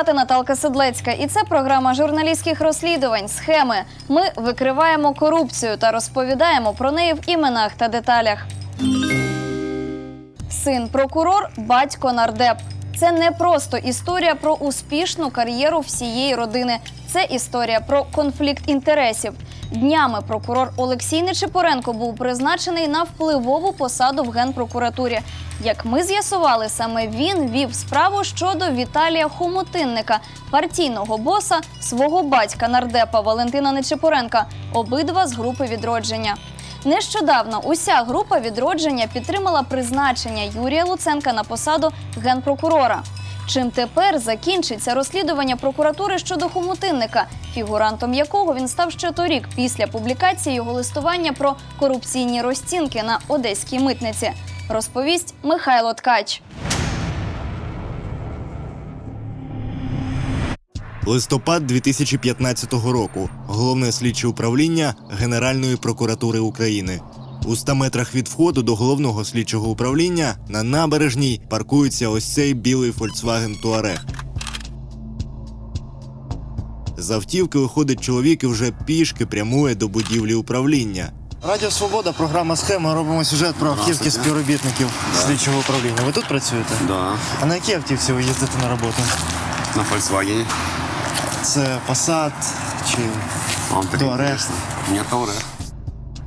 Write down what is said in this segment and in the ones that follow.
Звати Наталка Седлецька, і це програма журналістських розслідувань. Схеми. Ми викриваємо корупцію та розповідаємо про неї в іменах та деталях. Син прокурор, батько нардеп. Це не просто історія про успішну кар'єру всієї родини. Це історія про конфлікт інтересів. Днями прокурор Олексій Нечипоренко був призначений на впливову посаду в генпрокуратурі. Як ми з'ясували, саме він вів справу щодо Віталія Хомутинника, партійного боса свого батька нардепа Валентина Нечипоренка, обидва з групи відродження. Нещодавно уся група відродження підтримала призначення Юрія Луценка на посаду генпрокурора. Чим тепер закінчиться розслідування прокуратури щодо хомутинника, фігурантом якого він став ще торік після публікації його листування про корупційні розцінки на одеській митниці, розповість Михайло Ткач. Листопад 2015 року. Головне слідче управління Генеральної прокуратури України. У 100 метрах від входу до головного слідчого управління на набережній паркується ось цей білий Volkswagen Touareg. З автівки виходить чоловік і вже пішки прямує до будівлі управління. Радіо Свобода, програма схема. Робимо сюжет про автівки співробітників слідчого управління. Ви тут працюєте? Да, А на якій автівці ви їздите на роботу? на Volkswagen. Це Passat чи Touareg. интересно. Touareg.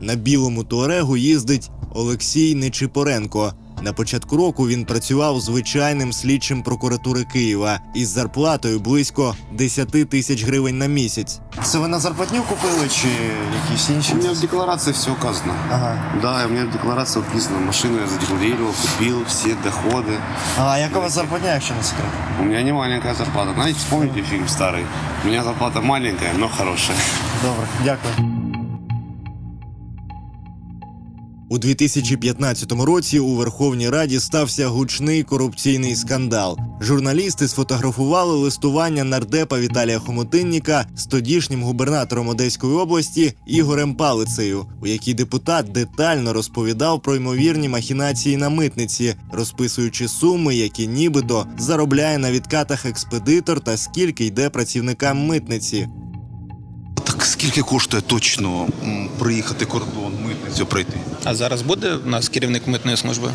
На білому туарегу їздить Олексій Нечипоренко. На початку року він працював звичайним слідчим прокуратури Києва із зарплатою близько 10 тисяч гривень на місяць. це ви на зарплатню купили чи якісь інші? У меня в декларации все указано. Ага. Да, у меня в декларации указано. Машину я задекларировал, купил, все доходы. А яка у вас зарплатня, якщо не секрет? У меня не маленькая зарплата. Знаете, вспомните фильм старый? У меня зарплата маленькая, но хорошая. Добре, дякую. У 2015 році у Верховній Раді стався гучний корупційний скандал. Журналісти сфотографували листування нардепа Віталія Хомутинніка з тодішнім губернатором Одеської області Ігорем Палицею, у якій депутат детально розповідав про ймовірні махінації на митниці, розписуючи суми, які нібито заробляє на відкатах експедитор та скільки йде працівникам митниці. Так скільки коштує точно м, проїхати кордон, митницю пройти? А зараз буде у нас керівник митної служби?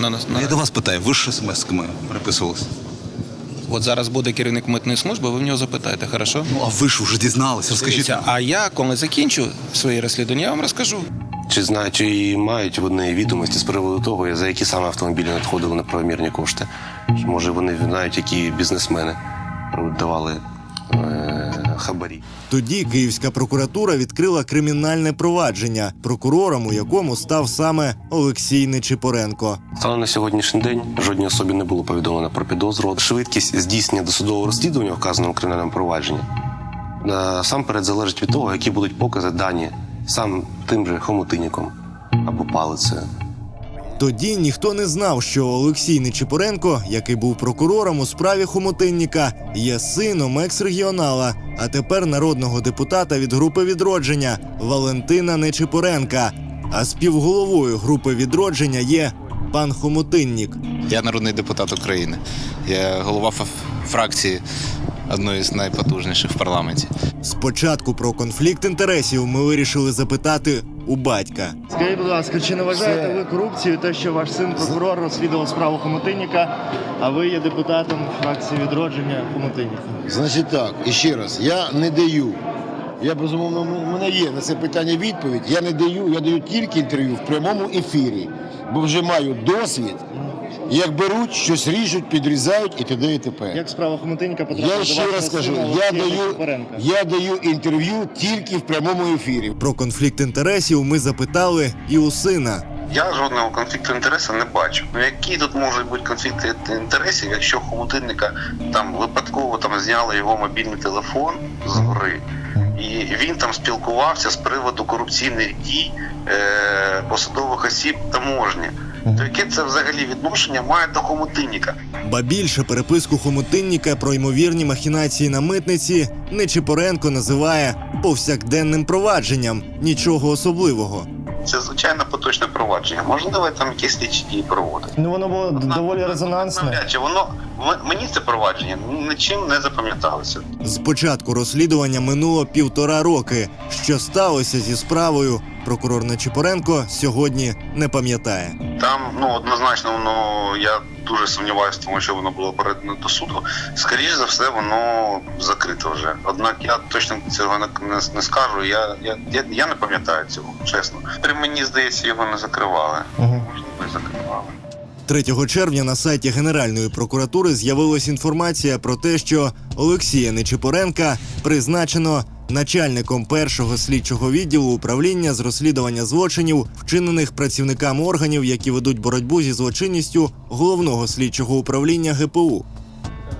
На нас на Я до вас питаю, ви ж смс-ками переписувалися. от зараз буде керівник митної служби. Ви в нього запитаєте, хорошо? Ну а ви ж вже дізналися, розкажіть. Дивіться, а я коли закінчу свої розслідування, я вам розкажу. Чи знають, чи мають вони відомості з приводу того, за які саме автомобілі надходили неправомірні кошти? Чи, Може, вони знають, які бізнесмени давали е- хабарі? Тоді Київська прокуратура відкрила кримінальне провадження, прокурором у якому став саме Олексій Нечипоренко. Станом на сьогоднішній день жодній особі не було повідомлено про підозру. Швидкість здійснення досудового розслідування вказаного кримінальному провадженні насамперед залежить від того, які будуть покази дані сам тим же хомутинником або палицею. Тоді ніхто не знав, що Олексій Нечипоренко, який був прокурором у справі Хомутинніка, є сином екс-регіонала, а тепер народного депутата від групи відродження Валентина Нечипоренка. А співголовою групи відродження є пан Хомутиннік. Я народний депутат України. Я голова фракції одної з найпотужніших в парламенті. Спочатку про конфлікт інтересів ми вирішили запитати у батька. Скажіть, будь ласка, чи не вважаєте ви корупцію те, що ваш син прокурор розслідував справу Хомутинніка, а ви є депутатом фракції відродження Хомутинніка? Значить так, і ще раз, я не даю. Я безумовно, у мене є на це питання відповідь. Я не даю, я даю тільки інтерв'ю в прямому ефірі, бо вже маю досвід. Як беруть, щось ріжуть, підрізають і т.д. і т.п. Як справа Хомутинніка потрапила Я ще раз кажу, я даю, я даю інтерв'ю тільки в прямому ефірі. Про конфлікт інтересів ми запитали і у сина. Я жодного конфлікту інтересів не бачу. Ну які тут можуть бути конфлікти інтересів, якщо хомутинника там випадково там зняли його мобільний телефон з гори, і він там спілкувався з приводу корупційних дій е- посадових осіб таможні. То яке це взагалі відношення має до хомутинника? Ба більше переписку хомутинніка про ймовірні махінації на митниці Нечипоренко називає повсякденним провадженням. Нічого особливого. Це звичайно поточне провадження. Можливо, там якісь слідчі дії проводить. Ну воно було доволі резонансне. Чи воно мені це провадження нічим не запам'яталося. З початку розслідування минуло півтора роки. Що сталося зі справою, прокурор Нечипоренко сьогодні не пам'ятає. Там ну однозначно воно я дуже сумніваюся, тому що воно було передано до суду. Скоріше за все, воно закрито вже. Однак я точно цього не, не, не скажу. Я, я, я, я не пам'ятаю цього, чесно. При мені здається, його не закривали. Угу. Можливо, закривали. 3 червня на сайті Генеральної прокуратури з'явилась інформація про те, що Олексія Нечипоренка призначено начальником першого слідчого відділу управління з розслідування злочинів, вчинених працівникам органів, які ведуть боротьбу зі злочинністю головного слідчого управління ГПУ.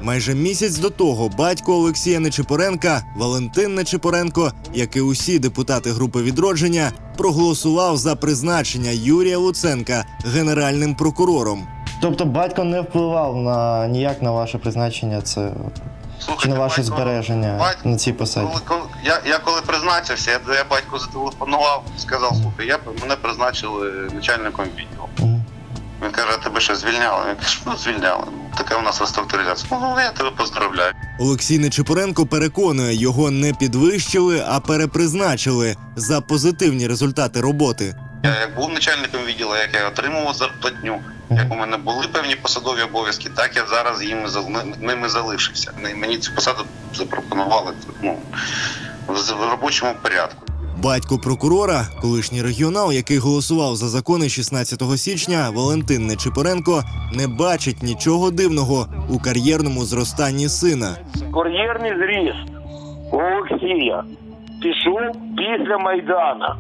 Майже місяць до того батько Олексія Нечипоренка, Валентин Нечипоренко, як і усі депутати групи відродження, проголосував за призначення Юрія Луценка генеральним прокурором. Тобто батько не впливав на ніяк на ваше призначення, це Слухайте, на ваше батько- збереження батько- на цій посаді. Коли, коли, я, я коли призначився, я, я батьку зателефонував, сказав, слухай, я, мене призначили начальником відділу. Мгм. Він каже, тебе що звільняли? Я кажу, ну звільняли. Така у нас реструктуризація. Ну, я тебе поздравляю. Олексій Нечипоренко переконує, його не підвищили, а перепризначили за позитивні результати роботи. Я як був начальником відділу, як я отримував зарплатню, як у мене були певні посадові обов'язки, так я зараз їм ними залишився. Мені- цю посаду запропонували ну, в в робочому порядку. Батько прокурора, колишній регіонал, який голосував за закони 16 січня, Валентин Нечипоренко, не бачить нічого дивного у кар'єрному зростанні сина. кар'єрний зріст у Олексія пішов після Майдана.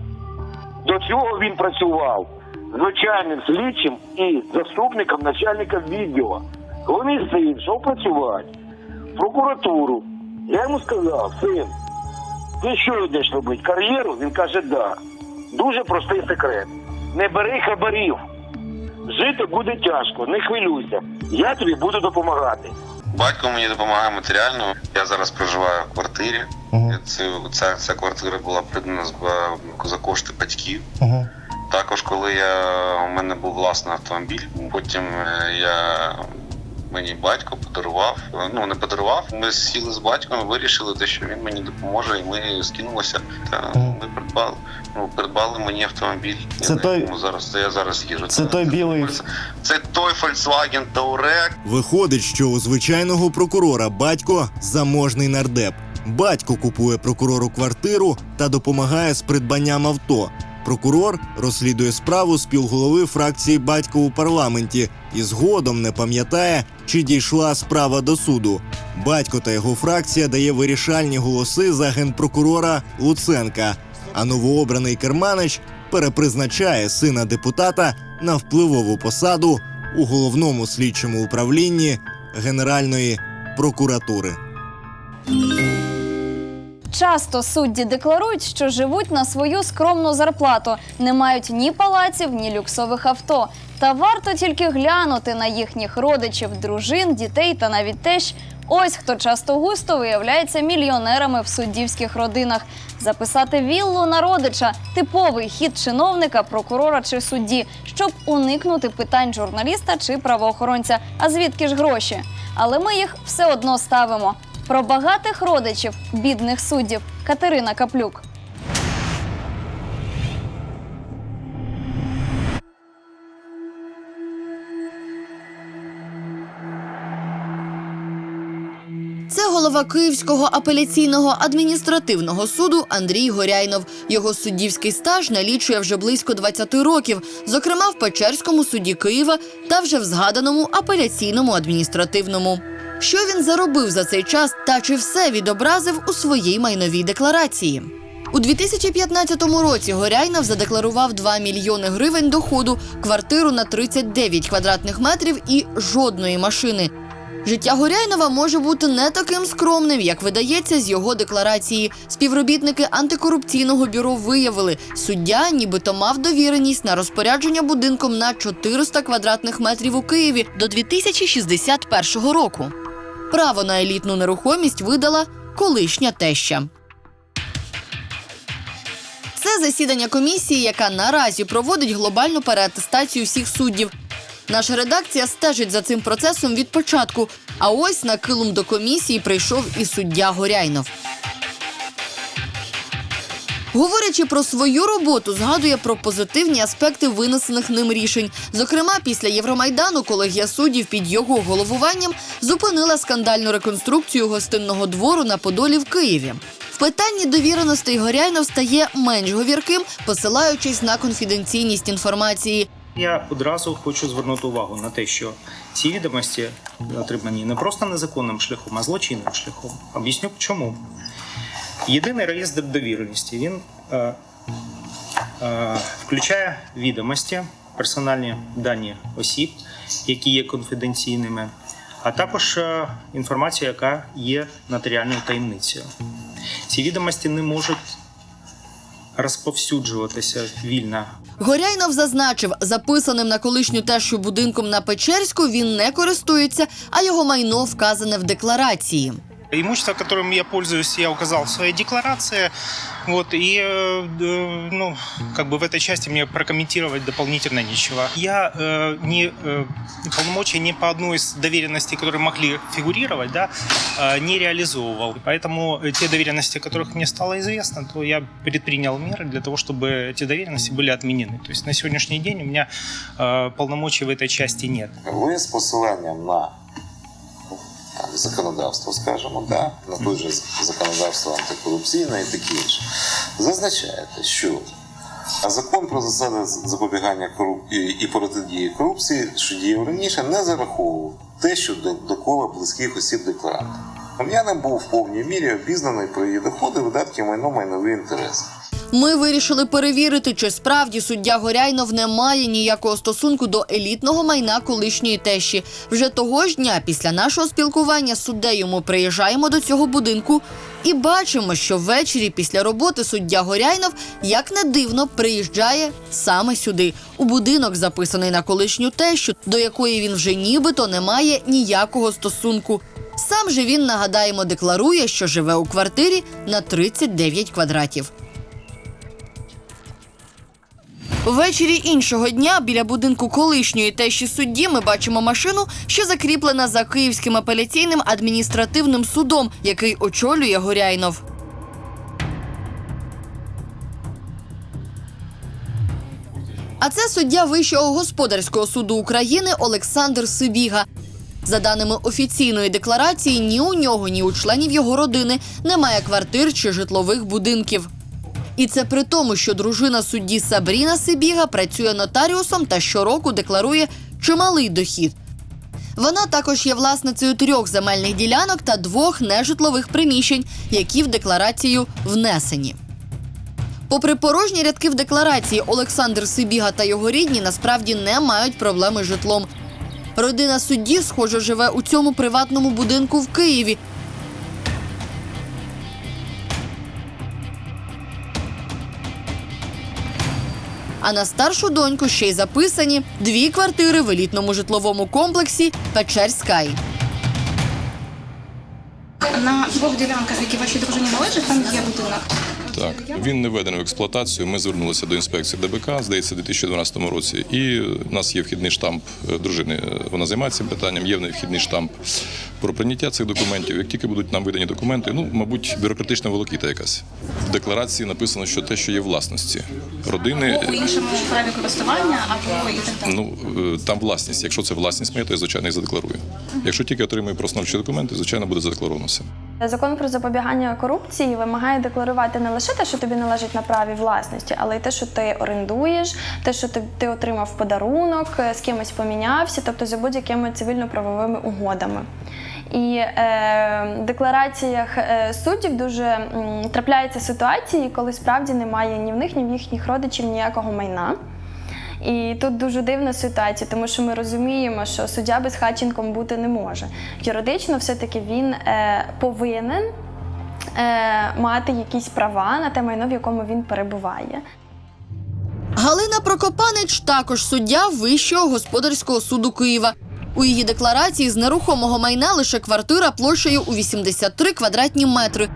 До цього він працював звичайним слідчим і заступником начальника відділу. Коли мій син йшов працювати в прокуратуру, я йому сказав, син, ти що йдеш робити? Кар'єру? Він каже, да. Дуже простий секрет. Не бери хабарів. Жити буде тяжко, не хвилюйся. Я тобі буду допомагати. Батько мені допомагає матеріально. Я зараз проживаю в квартирі. Ця, ця квартира була придана з- за кошти батьків. Також, коли я у мене був власний автомобіль, потім е, я мені батько подарував. е, Ну не подарував. Ми сіли з батьком, вирішили те, що він мені допоможе, і ми скинулися. Та ми придбали. Ну, придбали мені автомобіль. Це Я той- зараз це я зараз їжджу. Це той білий Це той Volkswagen Touareg, Виходить, що у звичайного прокурора батько заможний нардеп. Батько купує прокурору квартиру та допомагає з придбанням авто. Прокурор розслідує справу співголови фракції батько у парламенті і згодом не пам'ятає, чи дійшла справа до суду. Батько та його фракція дає вирішальні голоси за генпрокурора Луценка. А новообраний керманич перепризначає сина депутата на впливову посаду у головному слідчому управлінні Генеральної прокуратури. Часто судді декларують, що живуть на свою скромну зарплату, не мають ні палаців, ні люксових авто. Та варто тільки глянути на їхніх родичів, дружин, дітей та навіть тещ. Ось хто часто густо виявляється мільйонерами в суддівських родинах. Записати віллу на родича типовий хід чиновника, прокурора чи судді, щоб уникнути питань журналіста чи правоохоронця. А звідки ж гроші? Але ми їх все одно ставимо. Про багатих родичів бідних суддів Катерина Каплюк. Це голова Київського апеляційного адміністративного суду Андрій Горяйнов. Його суддівський стаж налічує вже близько 20 років, зокрема в Печерському суді Києва та вже в згаданому апеляційному адміністративному. Що він заробив за цей час та чи все відобразив у своїй майновій декларації? У 2015 році Горяйнов задекларував 2 мільйони гривень доходу, квартиру на 39 квадратних метрів і жодної машини. Життя Горяйнова може бути не таким скромним, як видається з його декларації. Співробітники антикорупційного бюро виявили, суддя нібито мав довіреність на розпорядження будинком на 400 квадратних метрів у Києві до 2061 року. Право на елітну нерухомість видала колишня теща. Це засідання комісії, яка наразі проводить глобальну переатестацію всіх суддів. Наша редакція стежить за цим процесом від початку. А ось на килим до комісії прийшов і суддя Горяйнов. Говорячи про свою роботу, згадує про позитивні аспекти винесених ним рішень. Зокрема, після Євромайдану колегія суддів під його головуванням зупинила скандальну реконструкцію гостинного двору на Подолі в Києві. В питанні довіреностей Горяйнов стає менш говірким, посилаючись на конфіденційність інформації. Я одразу хочу звернути увагу на те, що ці відомості отримані не просто незаконним шляхом, а злочинним шляхом. Об'ясню чому. Єдиний реєстр довіреності він е, е, включає відомості, персональні дані осіб, які є конфіденційними, а також е, інформацію, яка є нотаріальною таємницею. Ці відомості не можуть розповсюджуватися вільно Горяйнов зазначив, записаним на колишню тещу будинком на Печерську він не користується, а його майно вказане в декларації. Имущество, которым я пользуюсь, я указал в своей декларации. Вот, и, э, э, ну, как бы в этой части мне прокомментировать дополнительно нечего. Я э, не э, полномочия ни по одной из доверенностей, которые могли фигурировать, да, э, не реализовывал. Поэтому э, те доверенности, о которых мне стало известно, то я предпринял меры для того, чтобы эти доверенности были отменены. То есть на сегодняшний день у меня э, полномочий в этой части нет. Ви з посиланням на законодавство, скажімо, да, на той же законодавство антикорупційне і таке інше, зазначаєте, що закон про засади запобігання корупції і протидії корупції, що діяв раніше, не зараховував те, що до, до кола близьких осіб декларанта. Не був в повній мірі обізнаний про її доходи, видатки, майно, майнові інтереси. Ми вирішили перевірити, чи справді суддя Горяйнов не має ніякого стосунку до елітного майна колишньої тещі. Вже того ж дня після нашого спілкування з суддею ми приїжджаємо до цього будинку і бачимо, що ввечері після роботи суддя Горяйнов, як не дивно, приїжджає саме сюди, у будинок, записаний на колишню тещу, до якої він вже нібито не має ніякого стосунку. Сам же він, нагадаємо, декларує, що живе у квартирі на 39 квадратів. Ввечері іншого дня біля будинку колишньої тещі судді ми бачимо машину, що закріплена за Київським апеляційним адміністративним судом, який очолює Горяйнов. А це суддя Вищого господарського суду України Олександр Сибіга. За даними офіційної декларації, ні у нього, ні у членів його родини немає квартир чи житлових будинків. І це при тому, що дружина судді Сабріна Сибіга працює нотаріусом та щороку декларує чималий дохід. Вона також є власницею трьох земельних ділянок та двох нежитлових приміщень, які в декларацію внесені. Попри порожні рядки в декларації, Олександр Сибіга та його рідні насправді не мають проблеми з житлом. Родина судді, схоже, живе у цьому приватному будинку в Києві, А на старшу доньку ще й записані дві квартири в елітному житловому комплексі Печерськай. На двох ділянках, які вашій дружині належать, там є будинок. Так, він не введений в експлуатацію. Ми звернулися до інспекції ДБК, здається, у 2012 році. І у нас є вхідний штамп е, дружини. е, Вона займається цим питанням. Є в вхідний штамп про прийняття цих документів. Як тільки будуть нам видані документи, ну мабуть, бюрократична волокіта якась. В декларації написано, що те, що є власності родини. Або у іншому праві користування, або і так далі. Ну е, там власність. Якщо це власність моя, то я звичайно їх задекларую. Якщо тільки отримую простановчі документи, звичайно буде задекларовано все. Закон про запобігання корупції вимагає декларувати не лише те, що тобі належить на праві власності, але й те, що ти орендуєш, те, що ти, ти отримав подарунок, з кимось помінявся, тобто за будь-якими цивільно-правовими угодами. І е, в деклараціях е, суддів дуже м, трапляються ситуації, коли справді немає ні в них, ні в їхніх родичів ніякого майна. І тут дуже дивна ситуація, тому що ми розуміємо, що суддя безхатченком бути не може. Юридично, все-таки він е, повинен е, мати якісь права на те майно, в якому він перебуває. Галина Прокопанич також суддя Вищого господарського суду Києва. У її декларації з нерухомого майна лише квартира площею у 83 квадратні метри.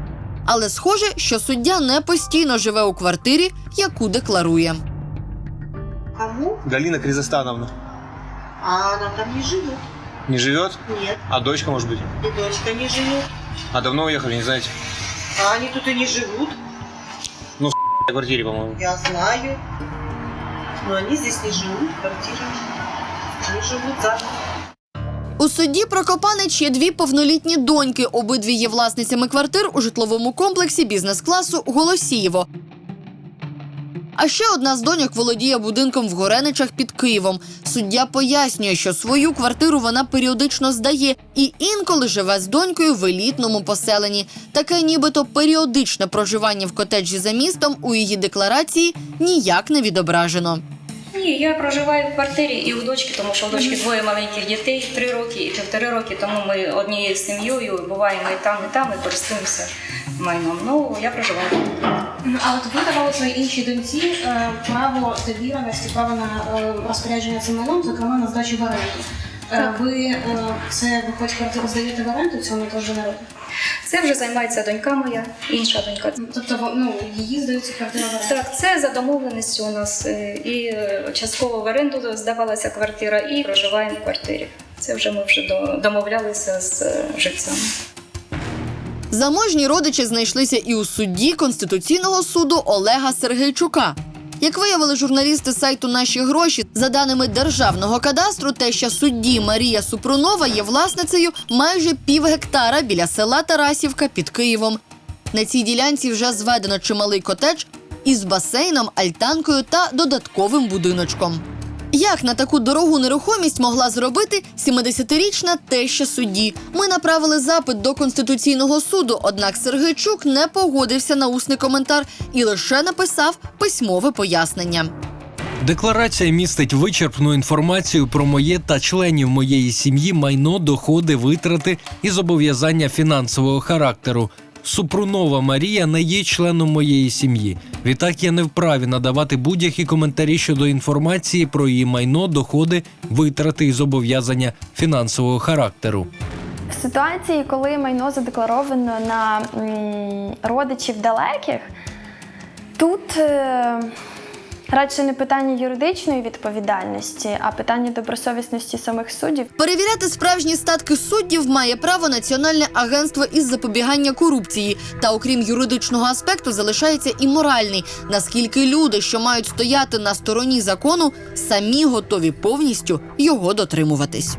Але схоже, що суддя не постійно живе у квартирі, яку декларує. Кому? Галина Кризостановна. А она там не живет. Не живет? Нет, А дочка, может быть? и дочка не живет. А давно уехали, не знаете? А они тут и не живут. Ну, в квартире, по-моему. Я знаю. Но они здесь не живут, квартира. Они живут за. У судді Прокопанич є дві повнолітні доньки. Обидві є власницями квартир у житловому комплексі бізнес-класу Голосієво. А ще одна з доньок володіє будинком в Гореничах під Києвом. Суддя пояснює, що свою квартиру вона періодично здає і інколи живе з донькою в елітному поселенні. Таке нібито періодичне проживання в котеджі за містом у її декларації ніяк не відображено. Ні, я проживаю в квартирі і у дочки, тому що у дочки двоє маленьких дітей, три роки і півтори роки. Тому ми однією сім'єю буваємо і там, і там, і користуємося майном. Ну, я проживаю. А от ви давали своїй іншій доньці е, право довіреності, право на е, розпорядження цим майном, зокрема на здачу в оренду. Е, ви е, це виходить квартиру здаєте в оренду цьому теж народу? Це вже займається донька моя, інша донька. Тобто ну, її здаються квартира в оренду? Так, це за домовленістю у нас е, і частково в оренду здавалася квартира, і проживаємо в квартирі. Це вже ми вже домовлялися з живцями. Заможні родичі знайшлися і у судді Конституційного суду Олега Сергейчука. Як виявили журналісти сайту Наші гроші, за даними державного кадастру, теща судді Марія Супрунова є власницею майже пів гектара біля села Тарасівка під Києвом. На цій ділянці вже зведено чималий котедж із басейном, альтанкою та додатковим будиночком. Як на таку дорогу нерухомість могла зробити 70-річна теща судді? Ми направили запит до конституційного суду, однак Сергійчук не погодився на усний коментар і лише написав письмове пояснення. Декларація містить вичерпну інформацію про моє та членів моєї сім'ї, майно, доходи, витрати і зобов'язання фінансового характеру. Супрунова Марія не є членом моєї сім'ї. Відтак я не вправі надавати будь-які коментарі щодо інформації про її майно, доходи, витрати і зобов'язання фінансового характеру. Ситуації, коли майно задекларовано на м, родичів далеких, тут е, радше не питання юридичної відповідальності, а питання добросовісності самих суддів. Перевіряти справжні статки суддів має право Національне агентство із запобігання корупції. Та окрім юридичного аспекту, залишається і моральний, наскільки люди, що мають стояти на стороні закону, самі готові повністю його дотримуватись.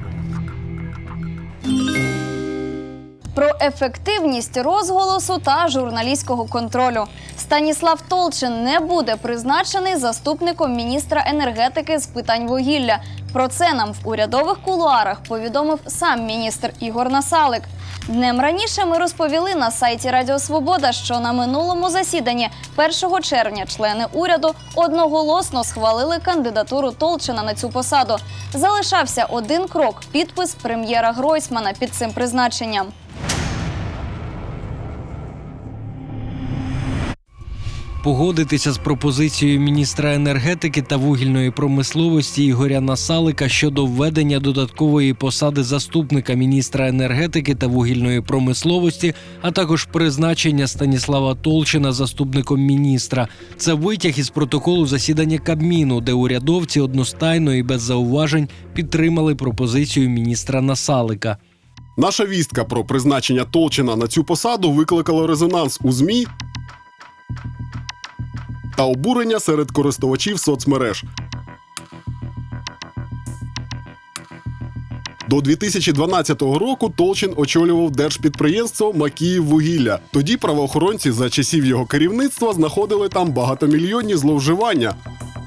Про ефективність розголосу та журналістського контролю. Станіслав Толчин не буде призначений заступником міністра енергетики з питань вугілля. Про це нам в урядових кулуарах повідомив сам міністр Ігор Насалик. Днем раніше ми розповіли на сайті Радіо Свобода, що на минулому засіданні 1 червня члени уряду одноголосно схвалили кандидатуру Толчина на цю посаду. Залишався один крок підпис прем'єра Гройсмана під цим призначенням. Погодитися з пропозицією міністра енергетики та вугільної промисловості Ігоря Насалика щодо введення додаткової посади заступника міністра енергетики та вугільної промисловості, а також призначення Станіслава Толчина заступником міністра. Це витяг із протоколу засідання Кабміну, де урядовці одностайно і без зауважень підтримали пропозицію міністра Насалика. Наша вістка про призначення Толчина на цю посаду викликала резонанс у ЗМІ та обурення серед користувачів соцмереж. До 2012 року Толчин очолював держпідприємство Макіїввугілля. Тоді правоохоронці за часів його керівництва знаходили там багатомільйонні зловживання.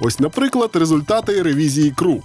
Ось, наприклад, результати ревізії КРУ.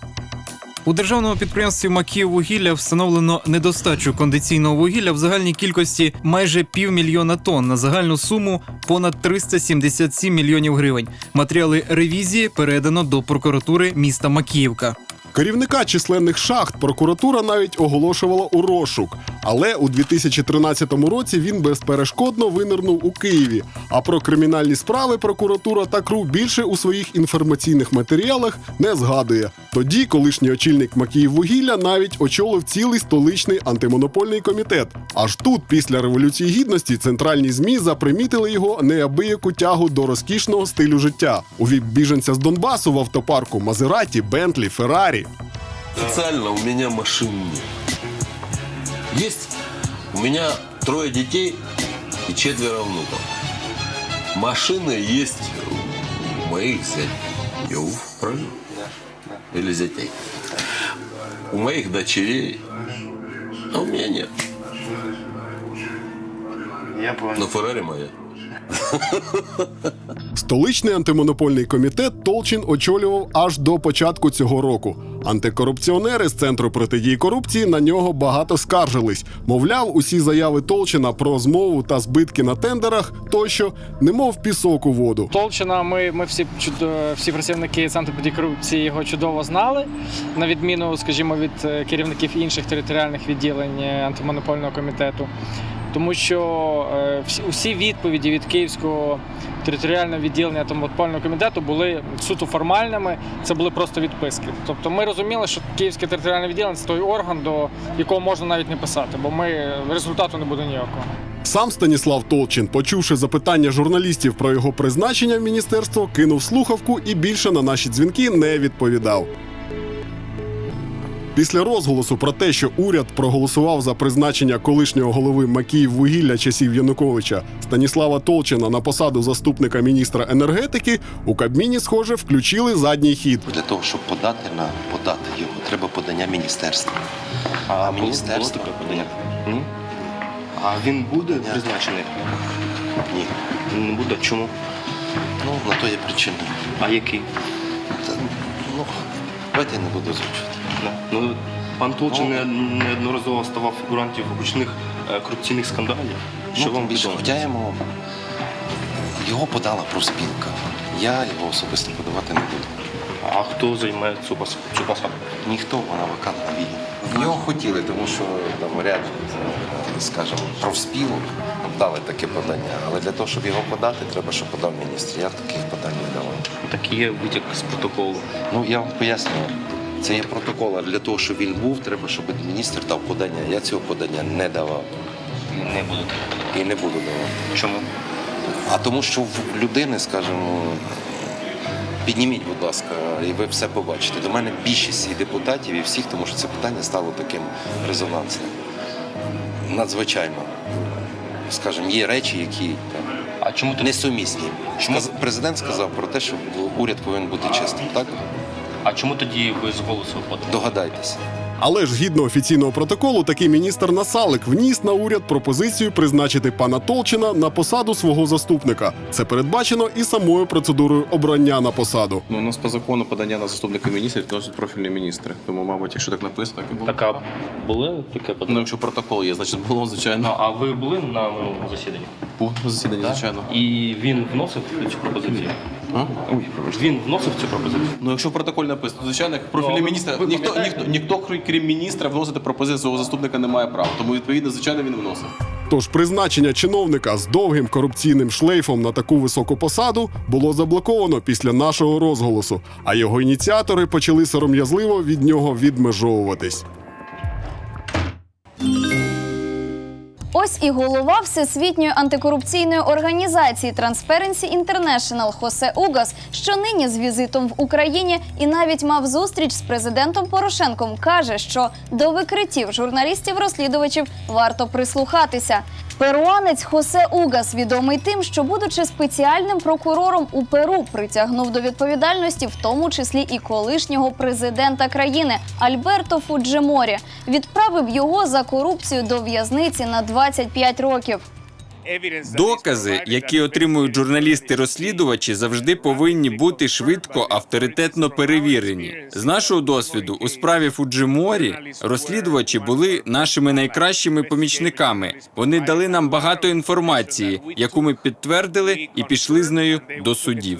У державному підприємстві Макіїввугілля встановлено недостачу кондиційного вугілля в загальній кількості майже півмільйона тонн на загальну суму понад 377 мільйонів гривень. Матеріали ревізії передано до прокуратури міста Макіївка. Керівника численних шахт прокуратура навіть оголошувала у розшук. Але у 2013 році він безперешкодно винирнув у Києві. А про кримінальні справи прокуратура та КРУ більше у своїх інформаційних матеріалах не згадує. Тоді колишній очільник Макіїввугілля навіть очолив цілий столичний антимонопольний комітет. Аж тут, після революції гідності, центральні змі запримітили його неабияку тягу до розкішного стилю життя. Увів біженця з Донбасу в автопарку Мазераті, Бентлі, Феррарі. Официально у меня машин нет. Есть у меня трое детей и четверо внуков. Машины есть у моих зятей. правильно? Или зятей. У моих дочерей. А у меня нет. Я понял. Но Феррари моя. Столичний антимонопольний комітет Толчин очолював аж до початку цього року. Антикорупціонери з центру протидії корупції на нього багато скаржились. Мовляв, усі заяви Толчина про змову та збитки на тендерах тощо, немов пісок у воду. Толчина, ми, ми всі чудо- всі працівники Центру корупції його чудово знали, на відміну, скажімо, від е, керівників інших територіальних відділень е, антимонопольного комітету. Тому що е, усі відповіді від Київського територіального відділення антимонопольного комітету були суто формальними, це були просто відписки. Тобто ми розуміли, що Київське територіальне відділення це той орган, до якого можна навіть не писати, бо ми результату не буде ніякого. Сам Станіслав Толчин, почувши запитання журналістів про його призначення в міністерство, кинув слухавку і більше на наші дзвінки не відповідав. Після розголосу про те, що уряд проголосував за призначення колишнього голови Макіїввугілля часів Януковича Станіслава Толчина на посаду заступника міністра енергетики, у Кабміні, схоже, включили задній хід. Для того, щоб подати на подати його, треба подання міністерства. А, міністерство було таке подання? А він буде призначений? Ні. Не буде. Чому? Ну, на то є причина. А який? Та, ну, давайте я не буду озвучувати. Да. Ну, пан Толчин не- неодноразово ставав фігурантів гучних е, корупційних скандалів. Що ну, вам тим більше, відомо? йому його подала профспілка. Я його особисто подавати не буду. А хто займе цю пос- цю посаду? Ніхто вона вакантна вільна. Його хотіли, тому що там ряд, е, скажімо, профспілок дали таке подання. Але для того, щоб його подати, треба, щоб подав міністр. Я таких подань не давав. Так є витяг з протоколу. Ну я вам пояснюю. Це є протокол, а для того, щоб він був, треба, щоб міністр дав подання. Я цього подання не давав. Не будете. І не буду давати. Чому? А тому, що в людини, скажімо, підніміть, будь ласка, і ви все побачите. До мене більшість і депутатів, і всіх, тому що це питання стало таким резонансним. Надзвичайно. Скажімо, є речі, які там, а чому несумісні. Сказ- Президент сказав про те, що уряд повинен бути чесним, так? А чому тоді ви з голосу виходите? Догадайтеся. Але ж згідно офіційного протоколу, такий міністр Насалик вніс на уряд пропозицію призначити пана Толчина на посаду свого заступника. Це передбачено і самою процедурою обрання на посаду. Ну, у нас по закону подання на заступника міністрів вносять профільні міністри. Тому, мабуть, якщо так написано, так і було. Так, а були таке подання? Ну, якщо протокол є, значить було, звичайно. А ви були на засіданні? Був на засіданні, звичайно. І він вносив цю пропозицію? Ой, пробачте. Він вносив цю пропозицію? Ну, якщо в протоколі написано, звичайно, як профільний Ну, а ви- ви ніхто, пам'ятаєте? ніхто, ніхто, крім- крім міністра, вносити пропозицію свого заступника не має права. Тому, відповідно, звичайно, він вносив. Тож призначення чиновника з довгим корупційним шлейфом на таку високу посаду було заблоковано після нашого розголосу, а його ініціатори почали сором'язливо від нього відмежовуватись. Ось і голова Всесвітньої антикорупційної організації Transparency International Хосе Угас, що нині з візитом в Україні і навіть мав зустріч з президентом Порошенком, каже, що до викриттів журналістів-розслідувачів варто прислухатися. Перуанець Хосе Угас відомий тим, що, будучи спеціальним прокурором у Перу, притягнув до відповідальності, в тому числі і колишнього президента країни Альберто Фуджиморі, відправив його за корупцію до в'язниці на 25 років. Докази, які отримують журналісти-розслідувачі, завжди повинні бути швидко авторитетно перевірені. З нашого досвіду у справі Фуджиморі розслідувачі були нашими найкращими помічниками. Вони дали нам багато інформації, яку ми підтвердили і пішли з нею до судів.